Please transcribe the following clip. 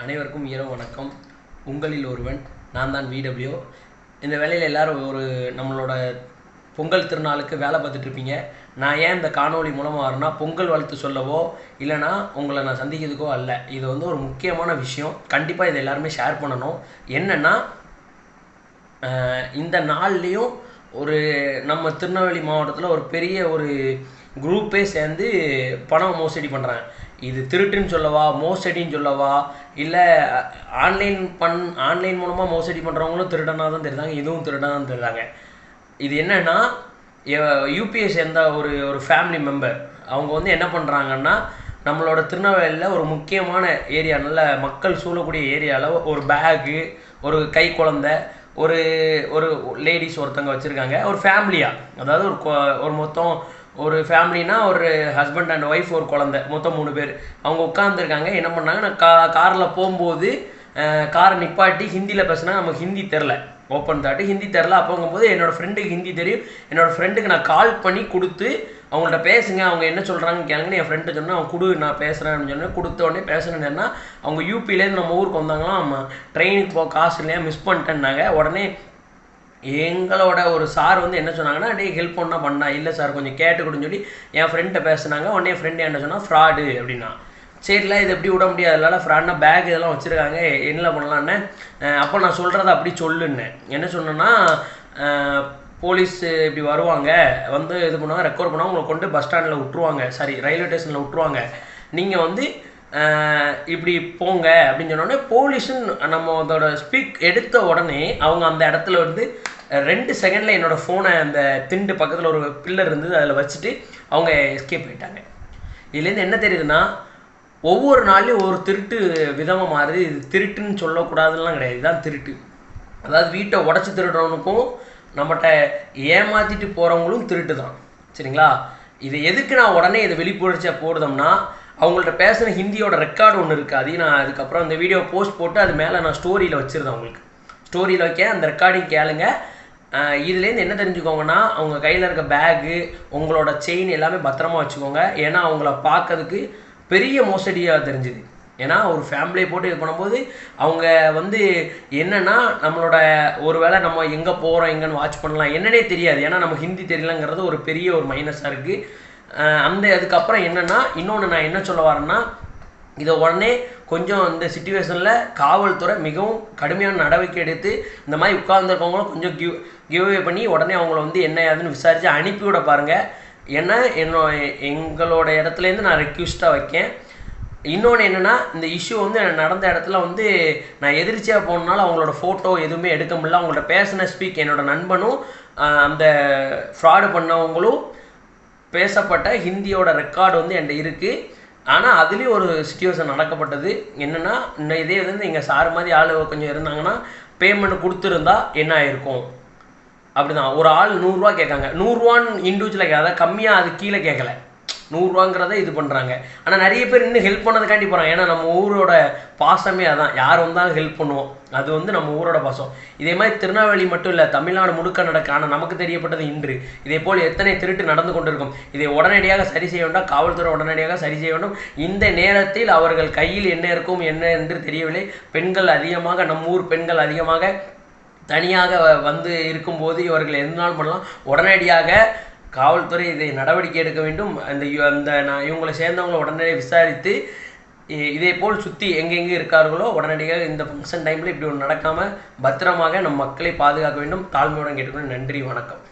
அனைவருக்கும் இரவு வணக்கம். உங்களில் ஒருவன் நான் தான் விடபிள்யூ இந்த வேலையில் எல்லோரும் ஒரு நம்மளோட பொங்கல் திருநாளுக்கு வேலை பார்த்துட்டு இருப்பீங்க. நான் ஏன் இந்த காணொலி மூலமாக வரேன்னா பொங்கல் வாழ்த்து சொல்லவோ இல்லைனா உங்களை நான் சந்திக்கிறதுக்கோ அல்ல. இது வந்து ஒரு முக்கியமான விஷயம். கண்டிப்பாக இதை எல்லாருமே ஷேர் பண்ணணும். என்னென்னா இந்த நாள்லேயும் ஒரு நம்ம திருநெல்வேலி மாவட்டத்தில் ஒரு பெரிய ஒரு குரூப்பே சேர்ந்து பணம் மோசடி பண்ணுறாங்க இது திருட்டுன்னு சொல்லவா மோசடின்னு சொல்லவா? இல்லை ஆன்லைன் பண் ஆன்லைன் மூலமாக மோசடி பண்ணுறவங்களும் திருடனாக தான் தெரிந்தாங்க இதுவும் திருடனாக தான் தெரிந்தாங்க இது என்னென்னா யூபிஐ சேர்ந்த ஒரு ஒரு ஃபேமிலி மெம்பர் அவங்க வந்து என்ன பண்ணுறாங்கன்னா நம்மளோட திருநெல்வேலியில் ஒரு முக்கியமான ஏரியா நல்ல மக்கள் சூழக்கூடிய ஏரியாவில் ஒரு பேகு ஒரு கை குழந்த ஒரு ஒரு லேடிஸ் ஒருத்தங்க வச்சுருக்காங்க. ஒரு ஃபேமிலியாக அதாவது ஒரு ஒரு மொத்தம் ஒரு ஃபேமிலினா ஒரு ஹஸ்பண்ட் அண்ட் ஒய்ஃப் ஒரு குழந்த மொத்தம் மூணு பேர். அவங்க உட்காந்துருக்காங்க என்ன பண்ணாங்க? நான் கா காரில் போகும்போது காரை நிப்பாட்டி ஹிந்தியில் பேசினா நமக்கு ஹிந்தி தெரில. ஓப்பன் தாட்டு ஹிந்தி தெரில. அப்போங்கும்போது என்னோடய ஃப்ரெண்டுக்கு ஹிந்தி தெரியும். என்னோடய ஃப்ரெண்டுக்கு நான் கால் பண்ணி கொடுத்து அவங்கள்ட்ட பேசுங்க. அவங்க என்ன சொல்கிறாங்கன்னு கேளுங்கன்னு என் ஃப்ரெண்டு சொன்னால் அவன் கொடு நான் பேசுகிறேன்னு சொன்னேன். கொடுத்த உடனே பேசுகிறேன்னா அவங்க யூபிலேருந்து நம்ம ஊருக்கு வந்தாங்களாம். ட்ரெயினுக்கு போக காசு இல்லையா மிஸ் பண்ணிட்டேன்னாங்க. உடனே எங்களோட ஒரு சார் வந்து என்ன சொன்னாங்கன்னா டே ஹெல்ப் பண்ணால் பண்ணா இல்லை சார் கொஞ்சம் கேட்டு கொடுன்னு சொல்லி என் ஃப்ரெண்ட்டை பேசுனாங்க. உடனே என் ஃப்ரெண்டு என்ன சொன்னால் ஃப்ராடு அப்படின்னா. சரில இது எப்படி விட முடியாது. அதனால ஃப்ராட்னா பேக் இதெல்லாம் வச்சுருக்காங்க. என்ன பண்ணலான்னு? அப்போ நான் சொல்கிறத அப்படி சொல்லுன்னேன் என்ன சொன்னேன்னா போலீஸ் இப்படி வருவாங்க. வந்து இது பண்ணுவாங்க ரெக்கார்ட் பண்ணுவாங்க. உங்களை கொண்டு பஸ் ஸ்டாண்டில் விட்ருவாங்க சாரி ரயில்வே ஸ்டேஷனில் விட்ருவாங்க நீங்கள் வந்து இப்படி போங்க அப்படின்னு சொன்னோடனே போலீஸுன்னு நம்ம அதோட ஸ்பீக் எடுத்த உடனே அவங்க அந்த இடத்துல வந்து ரெண்டு செகண்டில் என்னோடய ஃபோனை அந்த திண்டு பக்கத்தில் ஒரு பில்லர் இருந்தது அதில் வச்சுட்டு அவங்க எஸ்கேப் போயிட்டாங்க இதுலேருந்து என்ன தெரியுதுன்னா ஒவ்வொரு நாள்லையும் ஒரு திருட்டு விதமாக மாறுது. இது திருட்டுன்னு சொல்லக்கூடாதுலாம் கிடையாது. இதுதான் திருட்டு. அதாவது வீட்டை உடச்சி திருடுறவனுக்கும் நம்மகிட்ட ஏமாற்றிட்டு போகிறவங்களும் திருட்டு தான் சரிங்களா? இது எதுக்கு நான் உடனே இதை வெளிப்புணர்ச்சியாக போடுதோம்னா அவங்கள்ட்ட பேசுகிற ஹிந்தியோட ரெக்கார்டு ஒன்று இருக்குது அதையும் நான் அதுக்கப்புறம் அந்த வீடியோ போஸ்ட் போட்டு அது மேலே நான் ஸ்டோரியில் வச்சுருந்தேன் அவங்களுக்கு. ஸ்டோரியில் வைக்க அந்த ரெக்கார்டிங் கேளுங்க. இதுலேருந்து என்ன தெரிஞ்சுக்கோங்கன்னா அவங்க கையில் இருக்க பேகு உங்களோட செயின் எல்லாமே பத்திரமா வச்சுக்கோங்க. ஏன்னா அவங்கள பார்க்கறதுக்கு பெரிய மோசடியாக தெரிஞ்சுது. ஏன்னா ஒரு ஃபேமிலியை போட்டு இது பண்ணும்போது அவங்க வந்து என்னென்னா நம்மளோட ஒரு வேளை நம்ம எங்கே போகிறோம் எங்கேன்னு வாட்ச் பண்ணலாம். என்னன்னே தெரியாது. ஏன்னா நம்ம ஹிந்தி தெரியலங்கிறது ஒரு பெரிய ஒரு மைனஸாக இருக்குது அந்த அதுக்கப்புறம் என்னென்னா இன்னொன்று நான் என்ன சொல்ல வரேன்னா இதை உடனே கொஞ்சம் இந்த சுச்சுவேஷனில் காவல்துறை மிகவும் கடுமையான நடவடிக்கை எடுத்து இந்த மாதிரி உட்கார்ந்துருக்கவங்களும் கொஞ்சம் கிவ் கிவ்வே பண்ணி உடனே அவங்கள வந்து என்ன ஏதுன்னு விசாரித்து அனுப்பிவிட பாருங்கள் ஏன்னா என்னோ எங்களோட இடத்துலேருந்து நான் ரெக்யூஸ்ட்டாக வைக்கேன். இன்னொன்று என்னென்னா இந்த இஷ்யூ வந்து நடந்த இடத்துல வந்து நான் எதிர்ச்சியாக போனனால அவங்களோட ஃபோட்டோ எதுவுமே எடுக்க முடியல. அவங்கள்ட்ட பேசின ஸ்பீக் என்னோடய நண்பனும் அந்த ஃப்ராடு பண்ணவங்களும் பேசப்பட்ட ஹிந்தியோட ரெக்கார்டு வந்து என்கிட்ட இருக்குது ஆனால் அதுலேயும் ஒரு சுச்சுவேஷன் நடக்கப்பட்டது. என்னென்னா இன்னும் இதே வந்து எங்கள் சார் மாதிரி ஆள் கொஞ்சம் இருந்தாங்கன்னா பேமெண்ட் கொடுத்துருந்தா என்ன ஆயிருக்கும்? அப்படிதான். ஒரு ஆள் நூறுரூவா கேட்காங்க. நூறுரூவான்னு இண்டிவிஜுவலாக கேட்காத கம்மியாக அது கீழே கேட்கல. நூறுரூவாங்கிறத இது பண்ணுறாங்க ஆனால் நிறைய பேர் இன்னும் ஹெல்ப் பண்ணதுக்காண்டி போகிறாங்க ஏன்னா நம்ம ஊரோட பாசமே அதான். யார் வந்தாலும் ஹெல்ப் பண்ணுவோம். அது வந்து நம்ம ஊரோட பாசம். இதே மாதிரி திருநெல்வேலி மட்டும் இல்லை தமிழ்நாடு முழுக்க நடக்க ஆனால் நமக்கு தெரியப்பட்டது இன்று. இதே போல் எத்தனை திருட்டு நடந்து கொண்டிருக்கும். இதை உடனடியாக சரி செய்ய வேண்டாம். காவல்துறை உடனடியாக சரி செய்ய வேண்டும். இந்த நேரத்தில் அவர்கள் கையில் என்ன இருக்கும் என்ன என்று தெரியவில்லை. பெண்கள் அதிகமாக நம்ம ஊர் பெண்கள் அதிகமாக தனியாக வந்து இருக்கும்போது இவர்கள் எதனாலும் பண்ணலாம்? உடனடியாக காவல்துறை இதை நடவடிக்கை எடுக்க வேண்டும். அந்த அந்த நான் இவங்களை சேர்ந்தவங்களை உடனே விசாரித்து இதே போல் சுற்றி எங்கெங்கே இருக்கார்களோ உடனடியாக இந்த ஃபங்க்ஷன் டைமில் இப்படி ஒன்று நடக்காமல் பத்திரமாக நம் மக்களை பாதுகாக்க வேண்டும். தாழ்மையுடன் கேட்டுக்கொண்டு நன்றி வணக்கம்.